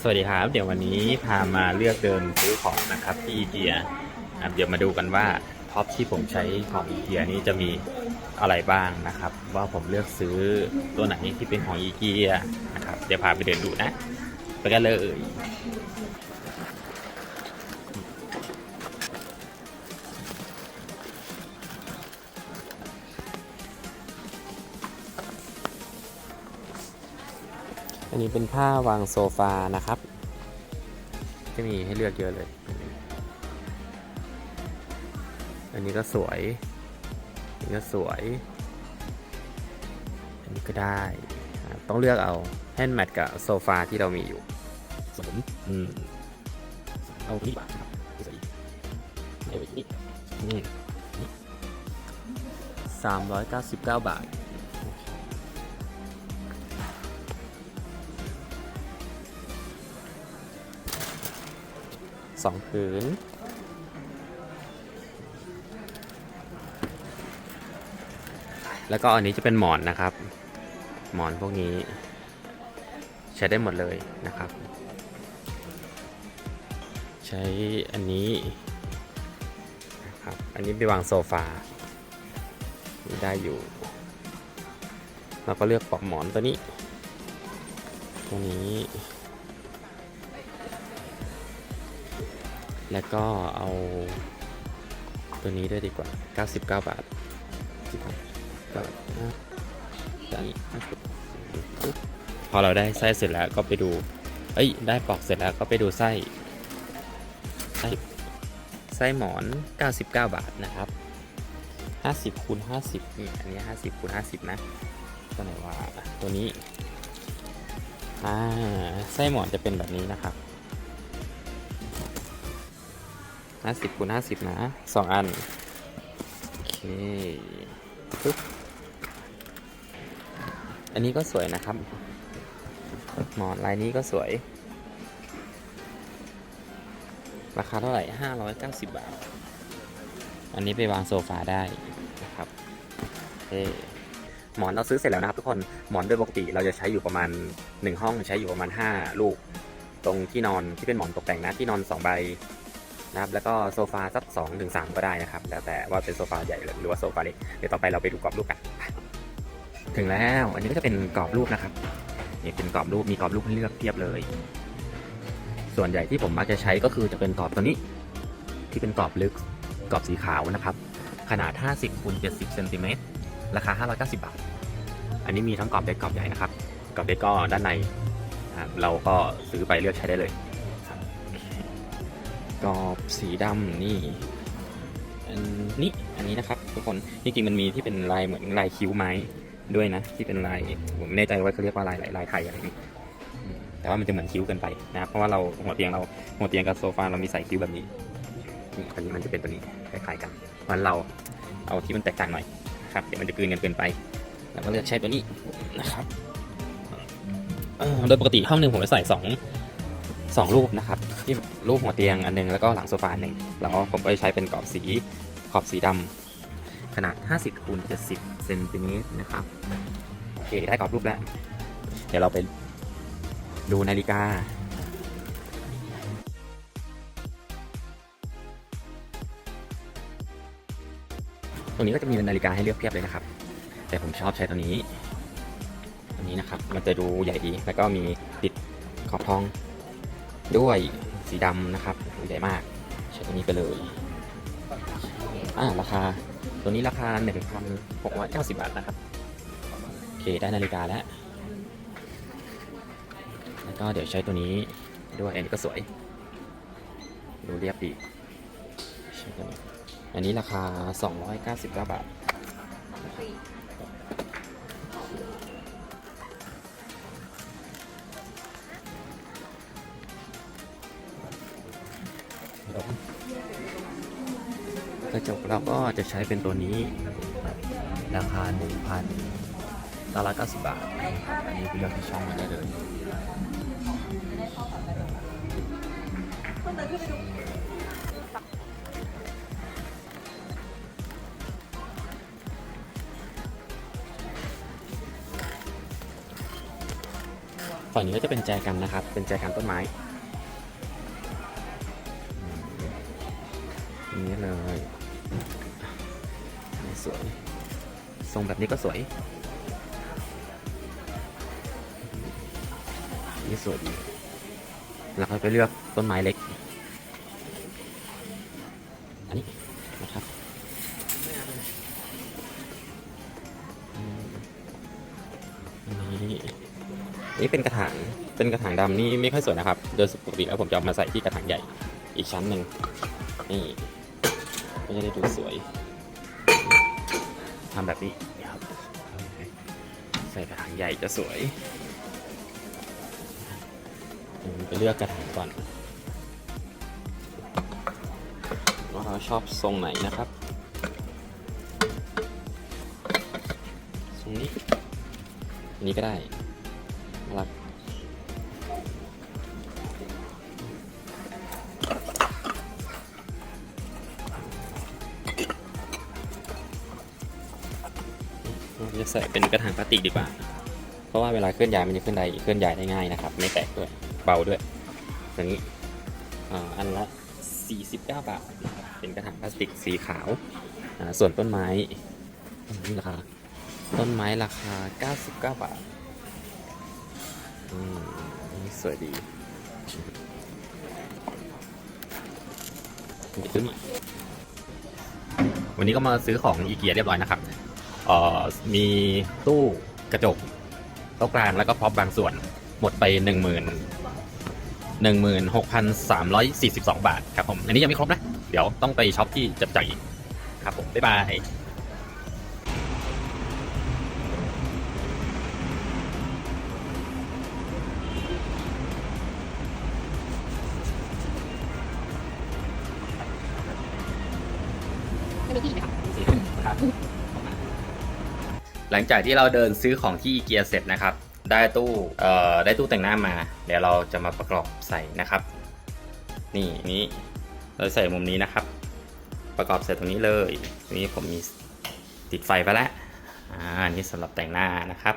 สวัสดีครับ เดี๋ยววันนี้พามาเลือกเดินซื้อของนะครับที่อีเกียเดี๋ยวมาดูกันว่าท็อปที่ผมใช้ของอีเกียนี้จะมีอะไรบ้างนะครับ ว่าผมเลือกซื้อตัวไหนที่เป็นของอีเกียนะครับ เดี๋ยวพาไปเดินดูนะ ไปกันเลย อันนี้เป็นผ้าวางโซฟานะครับจะมีให้เลือกเยอะเลย อันนี้ก็สวย อันนี้ก็สวย อันนี้ก็ได้ ต้องเลือกเอาให้มันแมทกับโซฟาที่เรามีอยู่สมอืมเอาที่บาทครับสวยนี่สามร้อยเก้าสิบเก้าบาท สองผืน แล้วก็อันนี้จะเป็นหมอนนะครับ หมอนพวกนี้ ใช้ได้หมดเลยนะครับ ใช้อันนี้นะครับ อันนี้ไปวางโซฟาได้อยู่ เราก็เลือกปลอกหมอนตัวนี้ตัวนี้ แล้วก็เอาตัวนี้ด้วยดีกว่า 99 บาทก็อันนี้พอเราได้ไส้เสร็จแล้วก็ไปดู เอ้ย ได้ปอกเสร็จแล้วก็ไปดูไส้ไส้ ไส้หมอน 99 บาทนะครับ 50คูณ50นี่อันนี้ 50คูณ50 นะ ตัวไหนว่าตัวนี้ อ่า ไส้หมอนจะเป็นแบบนี้นะครับ ห้าสิบคูณห้าสิบนะสองอัน โอเคปึ๊บอันนี้ก็สวยนะครับ หมอนลายนี้ก็สวย ราคาเท่าไหร่ห้าร้อยเก้าสิบบาท อันนี้ไปวางโซฟาได้นะครับเอหมอนเราซื้อเสร็จแล้วนะครับทุกคน หมอนโดยปกติเราจะใช้อยู่ประมาณ 1 ห้องใช้อยู่ประมาณ 5 ลูก ตรงที่นอนที่เป็นหมอนตกแต่งนะที่นอน 2 ใบ นะครับแล้วก็โซฟาสัก2อถึงสก็ได้นะครับแล้วแต่ว่าเป็นโซฟาใหญ่หรือว่าโซฟาเล็กเดี๋ยวต่อไปเราไปดูกรอบรูปกัน ถึงแล้วอันนี้ก็จะเป็นกรอบรูปนะครับนี่เป็นกรอบรูปมีกรอบรูปให้เลือกเทียบเลย ส่วนใหญ่ที่ผมมักจะใช้ก็คือจะเป็นกรอบตัวนี้ ที่เป็นกรอบลึกกรอบสีขาวนะครับ ขนาด 50คูณ70เซนติเมตรราคา 590 บาท อันนี้มีทั้งกรอบเล็กกรอบใหญ่นะครับกรอบเล็กก็ด้านในเราก็ซื้อไปเลือกใช้ได้เลย กรอบสีดำนี่ อันนี้อันนี้นะครับทุกคนจริงๆมันมีที่เป็นลายเหมือนลายคิ้วไม้ด้วยนะ ที่เป็นลายผมไม่แน่ใจว่าเขาเรียกว่าลายลายไทยอะไรนี่อืมแต่ว่ามันจะเหมือนคิ้วเกินไปนะเพราะว่าเราหัวเตียงเราหัวเตียงกับโซฟาเรามีใส่คิ้วแบบนี้นี่อันนี้มันจะเป็นตัวนี้คล้ายๆกันเพราะฉะนั้นเราเอาที่มันแตกต่างหน่อยครับเดี๋ยวมันจะกลืนกันเกินไปเราก็เลือกใช้ตัวนี้นะครับโดยปกติห้องหนึ่งผมจะใส่สอง สองรูปนะครับที่รูปหัวเตียงอันหนึงแล้วก็หลังโซฟาหนึ่งแล้วผมก็จะใช้เป็นกรอบสีขอบสีดำขนาด 50คูณ70เซนติเมตรนะครับโอเคได้กรอบรูปแล้ว เดี๋ยวเราไปดูนาฬิกาตรงนี้ก็จะมีนาฬิกาให้เลือกเพียบเลยนะครับ แต่ผมชอบใช้ตัวนี้ ตัวนี้นะครับ มันจะดูใหญ่ดี แล้วก็มีติดขอบทอง ด้วยสีดำนะครับใหญ่มากใช้ตัวนี้ไปเลยอ่าราคา ตัวนี้ราคา 1,690 บาทนะครับ โอเค ได้นาฬิกาแล้ว แล้วก็เดี๋ยวใช้ตัวนี้ด้วย อันนี้ก็สวย ดูเรียบดีใช้ตัวนี้อันนี้ราคา 299 บาท ระจกเราก็จะใช้เป็นตัวนี้ ราคา1,990 บาท อันนี้เลือกที่ช่องมาได้เลยฝั่งนี้ก็จะเป็นแจกันนะครับ เป็นแจกันต้นไม้อย่างนี้เลย รงแบบนี้ก็สวยนี่สวยดีแล้วก็ไปเลือกต้นไม้เล็ก อันนี้นะครับอืมนี่นี่เป็นกระถาง เป็นกระถางดำนี่ไม่ค่อยสวยนะครับ โดยปกติแล้วผมจะเอามาใส่ที่กระถางใหญ่อีกชั้นหนึ่งนี่ก็จะได้ดูสวย ทำแบบนี้นครับใส่กระถางใหญ่จะสวยไปเลือกกระถางก่อนว่าเราชอบทรงไหนนะครับทรงนี้นี้ก็ได้รัก ใส่เป็นกระถางพลาสติกดีกว่า เพราะว่าเวลาเคลื่อนย้ายมันจะเคลื่อนได้เคลื่อนย้ายได้ง่ายนะครับ ไม่แตกด้วย เบาด้วยอย่างนี้อันละ 49 บาทนะครับเป็นกระถางพลาสติกสีขาว ส่วนต้นไม้นี่ราคาต้นไม้ราคา 99 บาทอืมสวยดีซื้อใหม่วันนี้ก็มาซื้อของอีเกียเรียบร้อยนะครับ มีตู้กระจกโต๊ะกลางแล้วก็พร็อพบางส่วนหมดไป1 0,000 16,342บาทครับผม อันนี้ยังไม่ครบนะ เดี๋ยวต้องไปช็อปที่จับจ่ายอีกครับผม บ๊ายบาย ลังจากที่เราเดินซื้อของที่อีเกียเสร็จนะครับ ได้ตู้เอ่อได้ตู้แต่งหน้ามา เดี๋ยวเราจะมาประกอบใส่นะครับ นี่นี้เราใส่มุมนี้นะครับ ประกอบเสร็จตรงนี้เลยตรงนี้ผมมีติดไฟไปแล้วอ่านี่สำหรับแต่งหน้านะครับ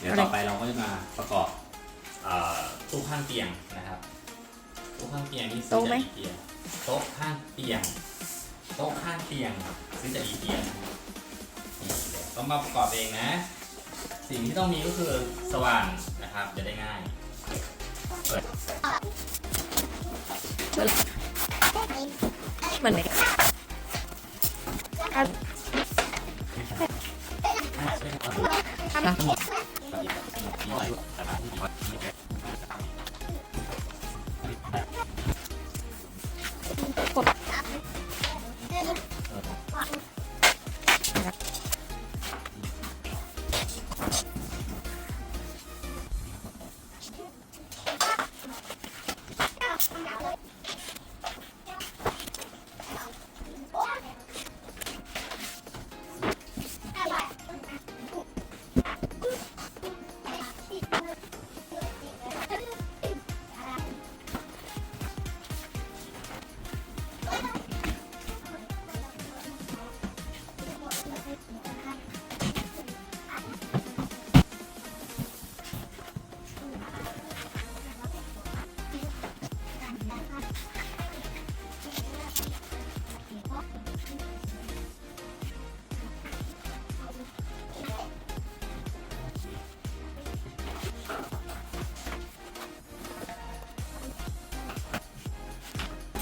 เดี๋ยวต่อไปเราก็จะมาประกอบเอ่อตู้ข้างเตียงนะครับตู้ข้างเตียงนี่ซื้อจากอีเกียโต๊ะข้างเตียงโต๊ะข้างเตียงซื้อจากอีเกียนะครับนี่เดี๋ยวต้องมาประกอบเองนะ สิ่งที่ต้องมีก็คือสว่านนะครับจะได้ง่ายเปิดเหมือนไหนอะทั้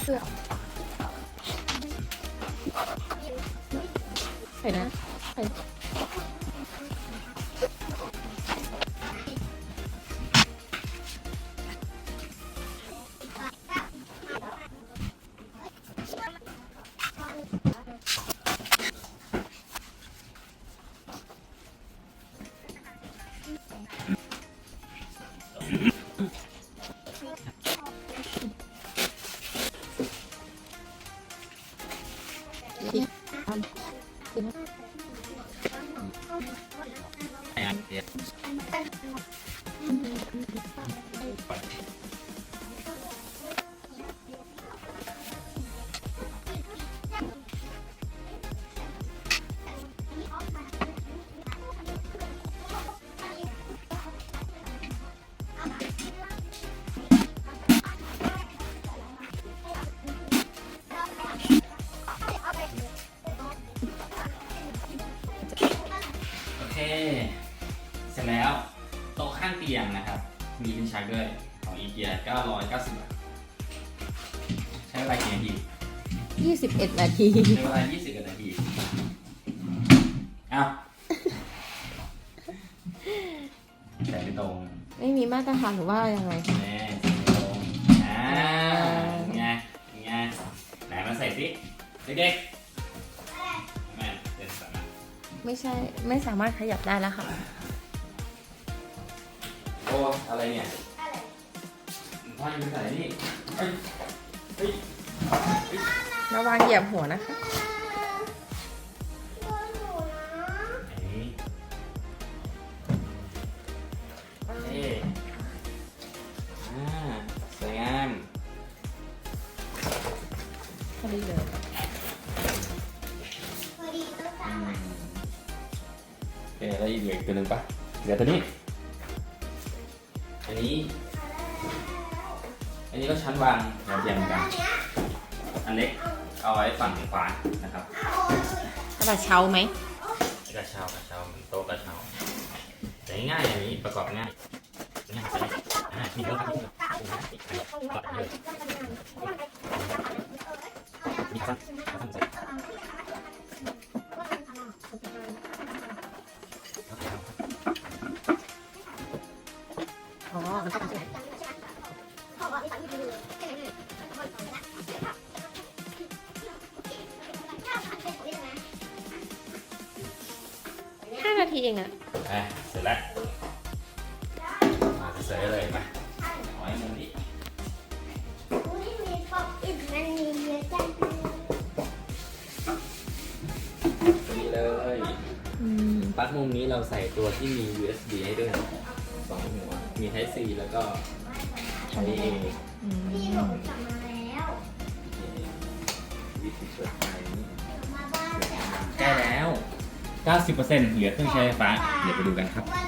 ใส่นะใส่ เอ็ดนาที ในเวลายี่สิบนาทีเอาวแต่ไม่ตรงไม่มีมาตรฐานหรือว่ายังไง แน่แต่ไม่ตรงอ่าไงไงไหนมาใส่สิเด็กๆไม่ใช่ ไม่สามารถขยับได้แล้วค่ะ โอ้ อะไรเนี่ยอะไรพ่อยังไม่ใส่นี่เฮ้ยเฮ้ย ระวังเหยียบหัวนะคะไหนเอ๊ะอ่าสวยงามพอดีเลยอืมเอ๊ะแล้วอีกเหลืออีกตัวหนึ่งปะเหลือตัวนี้ อันนี้ อันนี้ก็ชั้นวางหัวเตียงเหมือนกัน อันเล็ก เอาไว้ฝั่งขวานะครับกระดาษเช้าไหมกระเช้ากระเช้าเหมือนโต๊ะกระเช้าแต่ง่ายๆอย่างนี้ประกอบง่ายง่ายไปเลยอ่ามีเยอะครับมีเยอะประก เสร็จเลยมาเอาไว้มุมนี้ตรงนี้เลยอืมปลั๊กมุมนี้เราใส่ตัวที่มี USB ให้ด้วยนะสองหัว มี Type C แล้วก็ใช้ A อืมวิธีเปิดไฟนี่ใกล้แล้ว 90%เหลือเครื่องใช้ไฟฟ้า เดี๋ยวไปดูกันครับว่าหนู